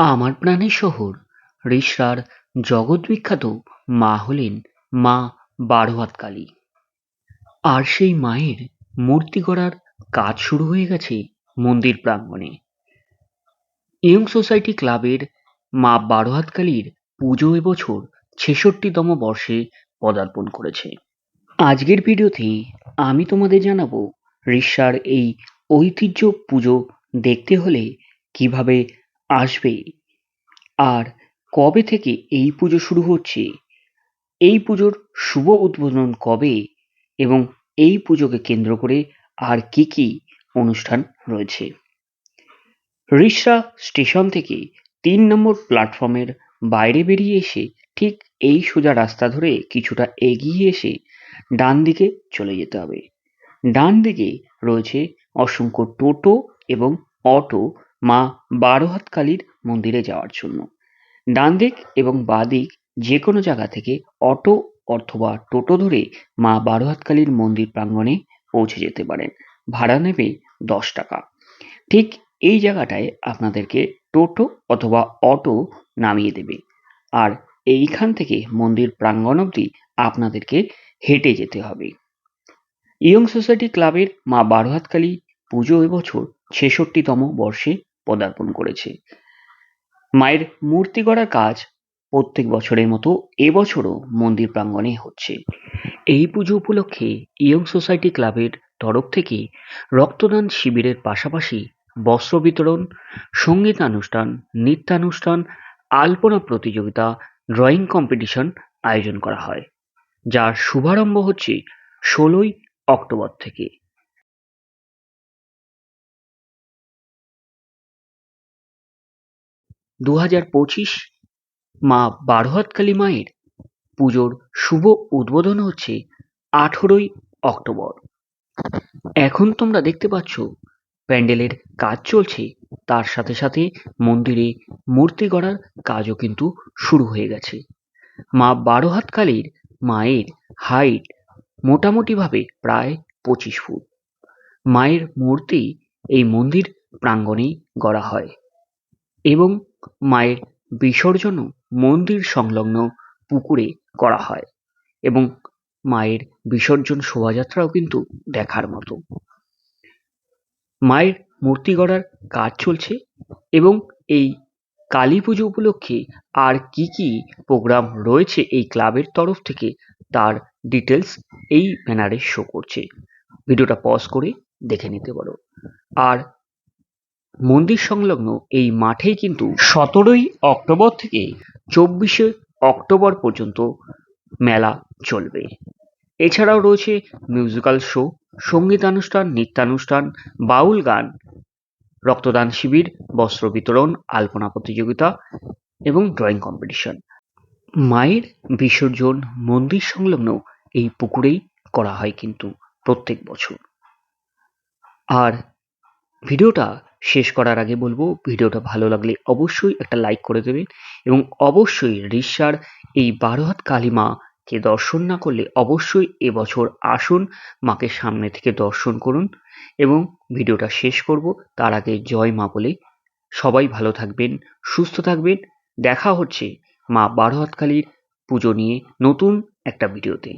আমার প্রাণের শহর। রিষড়ার জগৎবিখ্যাত মা হলেন মা বারোয়াত কালী। আর সেই মায়ের মূর্তি গড়ার কাজ শুরু হয়ে গেছে মন্দির প্রাঙ্গণে। ইয়ং সোসাইটি ক্লাবের মা বারোহাত কালীর পুজো এবছর ছেষট্টিতম বর্ষে পদার্পণ করেছে। আজকের ভিডিওতে আমি তোমাদের জানাব রিষড়ার এই ঐতিহ্য পুজো দেখতে হলে কীভাবে আসবে। আর কবে থেকে এই পুজো শুরু হচ্ছে? এই পুজোর শুভ উদ্বোধন কবে? এবং এই পুজোকে কেন্দ্র করে আর কি কি অনুষ্ঠান রয়েছে? রিষড়া স্টেশন থেকে তিন নম্বর প্ল্যাটফর্মের বাইরে বেরিয়ে এসে ঠিক এই সোজা রাস্তা ধরে কিছুটা এগিয়ে এসে ডান দিকে চলে যেতে হবে। ডান দিকে রয়েছে অসংখ্য টোটো এবং অটো মা বারোহাত কালীর মন্দিরে যাওয়ার জন্য। ডান দিক এবং বাঁ দিক যে কোনো জায়গা থেকে অটো অথবা টোটো ধরে মা বারোহাত কালীর মন্দির প্রাঙ্গণে পৌঁছে যেতে পারেন। ভাড়া নেবে দশ টাকা। ঠিক এই জায়গাটায় আপনাদেরকে টোটো অথবা অটো নামিয়ে দেবে। আর এইখান থেকে মন্দির প্রাঙ্গণ অবধি আপনাদেরকে হেঁটে যেতে হবে। ইয়ং সোসাইটি ক্লাবের মা বারোহাত কালী পুজো এবছর ছেষট্টিতম বর্ষে পদার্পণ করেছে। মায়ের মূর্তি গড়ার কাজ প্রত্যেক বছরের মতো এবছরও মন্দির প্রাঙ্গণে হচ্ছে। এই পুজো উপলক্ষে ইয়ং সোসাইটি ক্লাবের তরফ থেকে রক্তদান শিবিরের পাশাপাশি বস্ত্র বিতরণ, সঙ্গীতানুষ্ঠান, নৃত্যানুষ্ঠান, আলপনা প্রতিযোগিতা, ড্রয়িং কম্পিটিশন আয়োজন করা হয়, যার শুভারম্ভ হচ্ছে ষোলোই অক্টোবর থেকে। দু পঁচিশ মা বারোহাত কালী মায়ের পুজোর শুভ উদ্বোধন হচ্ছে আঠেরোই অক্টোবর। এখন তোমরা দেখতে পাচ্ছ, প্যান্ডেলের কাজ চলছে। তার সাথে সাথে মন্দিরে মূর্তি গড়ার কাজও কিন্তু শুরু হয়ে গেছে। মা বারোহাত কালীর মায়ের হাইট মোটামুটিভাবে প্রায় পঁচিশ ফুট। মায়ের মূর্তি এই মন্দির প্রাঙ্গণেই গড়া হয় এবং মায়ের বিসর্জনও মন্দির সংলগ্ন পুকুরে করা হয় এবং মায়ের বিসর্জন শোভাযাত্রাও কিন্তু দেখার মতো। মায়ের মূর্তি গড়ার কাজ চলছে এবং এই কালী পুজো উপলক্ষে আর কি কি প্রোগ্রাম রয়েছে এই ক্লাবের তরফ থেকে তার ডিটেলস এই ব্যানারে শো করছে। ভিডিওটা পজ করে দেখে নিতে পারো। আর মন্দির সংলগ্ন এই মাঠেই কিন্তু সতেরোই অক্টোবর থেকে চব্বিশে অক্টোবর পর্যন্ত মেলা চলবে। এছাড়াও রয়েছে মিউজিক্যাল শো সঙ্গীতানুষ্ঠান, নৃত্যানুষ্ঠান, বাউল গান, রক্তদান শিবির, বস্ত্র বিতরণ, আলপনা প্রতিযোগিতা এবং ড্রয়িং কম্পিটিশন মায়ের বিসর্জন মন্দির সংলগ্ন এই পুকুরেই করা হয় কিন্তু প্রত্যেক বছর। আর ভিডিওটা শেষ করার আগে বলব, ভিডিওটা ভালো লাগলে অবশ্যই একটা লাইক করে দেবেন এবং অবশ্যই রিসার এই বারোহাত কালী মাকে দর্শন না করলে অবশ্যই এবছর আসুন, মাকে সামনে থেকে দর্শন করুন এবং ভিডিওটা শেষ করব। তার আগে জয় মা বলে সবাই ভালো থাকবেন, সুস্থ থাকবেন। দেখা হচ্ছে মা বারোহাত কালীর পুজো নিয়ে নতুন একটা ভিডিওতে।